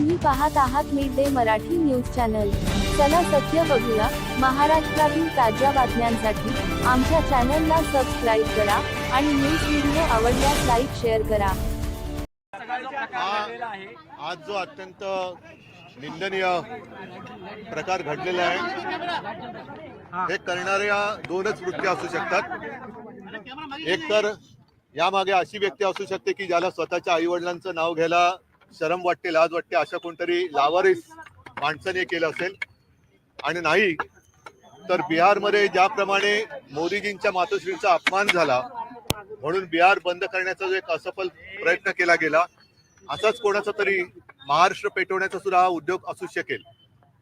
तुम्ही पाहत आहात mid day Marathi news channel. चला सत्य बघूया. महाराष्ट्रातील ताज्या बातम्यांसाठी आमच्या चॅनलला सबस्क्राईब करा आणि न्यूज व्हिडिओ आवडल्यास लाईक शेअर करा. हा आज जो अत्यंत निंदनीय प्रकार घडलेला आहे हे करणाऱ्या दोनच वृत्ती असू शकतात. एक तर यामागे अशी व्यक्ती असू शकते की ज्याला स्वतःच्या आई वडिलांचं नाव घ्यायला शरम वाटते लाज वाटते अशा कोणतरी लावारीस माणसाने केलं असेल. आणि नाही तर बिहारमध्ये ज्याप्रमाणे मोदीजींच्या मातोश्रींचा अपमान झाला म्हणून बिहार बंद करण्याचा जो एक असफल प्रयत्न केला गेला असाच कोणाचा तरी महाराष्ट्र पेटवण्याचा सुद्धा हा उद्योग असू शकेल.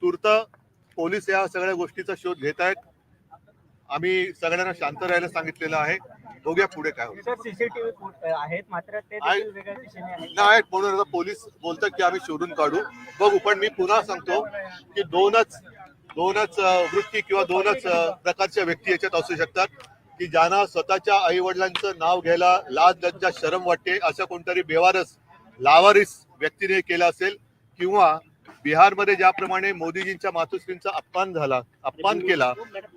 तूर्त पोलीस या सगळ्या गोष्टीचा शोध घेत आहेत आम्ही सगळ्यांना शांत राहायला सांगितलेलं आहे. बघूया पुढे काय होतं सीसीटीव्ही आहेत मात्र ते नाही म्हणून पोलीस बोलतात की आम्ही शोधून काढू. बघू पण मी पुन्हा सांगतो की दोनच दोनच वृत्ती किंवा दोनच प्रकारच्या व्यक्ती याच्यात असू शकतात की ज्यांना स्वतःच्या आई वडिलांचं नाव घ्यायला लाज लज्जा शरम वाटते अशा कोणतरी बेवारस लावारिस व्यक्तीने केलं असेल किंवा बिहारमध्ये ज्याप्रमाणे मोदीजींच्या मातोश्रींचा अपमान झाला अपमान केला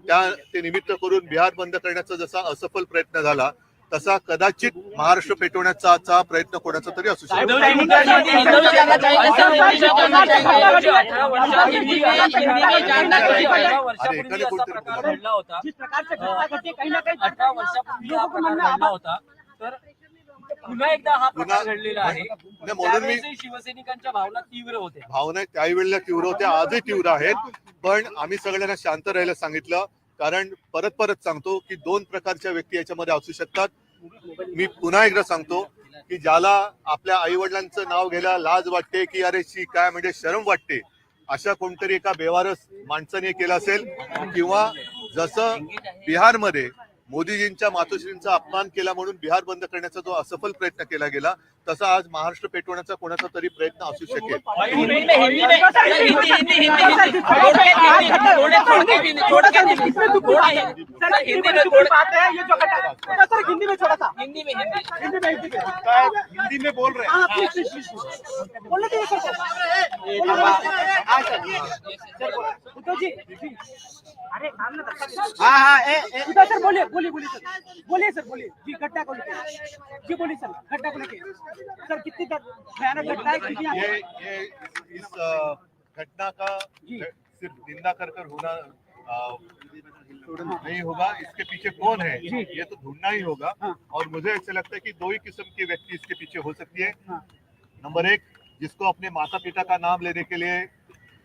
त्या ते निमित्त करून बिहार बंद करण्याचा जसा असफल प्रयत्न झाला तसा कदाचित महाराष्ट्र पेटवण्याचा प्रयत्न कोणाचा तरी असू शकतो एकाने कोणतरी हा होता तर पुन्हा एकदा हा प्रकार पुन्हा- घडलेला आहे. नाही, म्हणून मी त्यावेळेसही शिवसैनिकांच्या भावना तीव्र होत्या. भावना त्याही वेळेला तीव्र होत्या आजही तीव्र आहेत. पण आम्ही सगळ्यांना शांत राहायला सांगितलं. कारण परत परत सांगतो की दोन प्रकारच्या व्यक्ती याच्यामध्ये असू शकतात. मी पुन्हा एकदा सांगतो की ज्याला आपल्या आई वडिलांचं नाव घ्यायला लाज वाटते की अरे शी काय म्हणजे शरम वाटते अशा कोणतरी एका बेवारस माणसाने केलं असेल. किंवा जसं बिहारमध्ये मोदीजींच्या मातोश्रींचा अपमान केला म्हणून बिहार बंद करण्याचा जो असफल प्रयत्न केला गेला तसा आज महाराष्ट्र पेटवण्याचा कोणाचा तरी प्रयत्न असू शकेल. है हिंदी में बोल रहे हाँ दीजिए। हाँ सर हाँ हाँ ए ए उद्धव सर बोलिए बोलिए बोलिए सर। बोलिए सर बोलिए। जी घटना को लेकर जी बोलिए सर घटना को लेकर सर कितनी भयानक घटना है क्योंकि ये ये इस घटना का सिर्फ़ निंदा कर कर होना नहीं होगा। इसके पीछे कौन है? ये तो ढूंढना ही होगा। हाँ। और मुझे ऐसा लगता है कि दो ही किस्म की व्यक्ति इसके पीछे हो सकती है। हाँ। नंबर एक जिसको अपने माता पिता का नाम लेने के लिए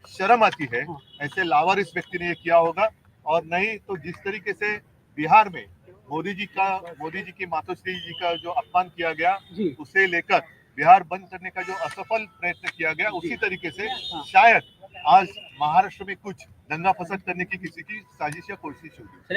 शर्म आती है। ऐसे लावर इस व्यक्ति ने ये किया होगा। और नहीं तो जिस तरीके से बिहार में मोदी जी का मोदी जी की मातोश्री जी का जो अपमान किया गया उसे लेकर बिहार बंद करने का जो असफल प्रयत्न किया गया उसी तरीके से हाँ। शायद आज महाराष्ट्र में कुछ दंगा फसद करने की किसी की साजिश या कोशिश होगी।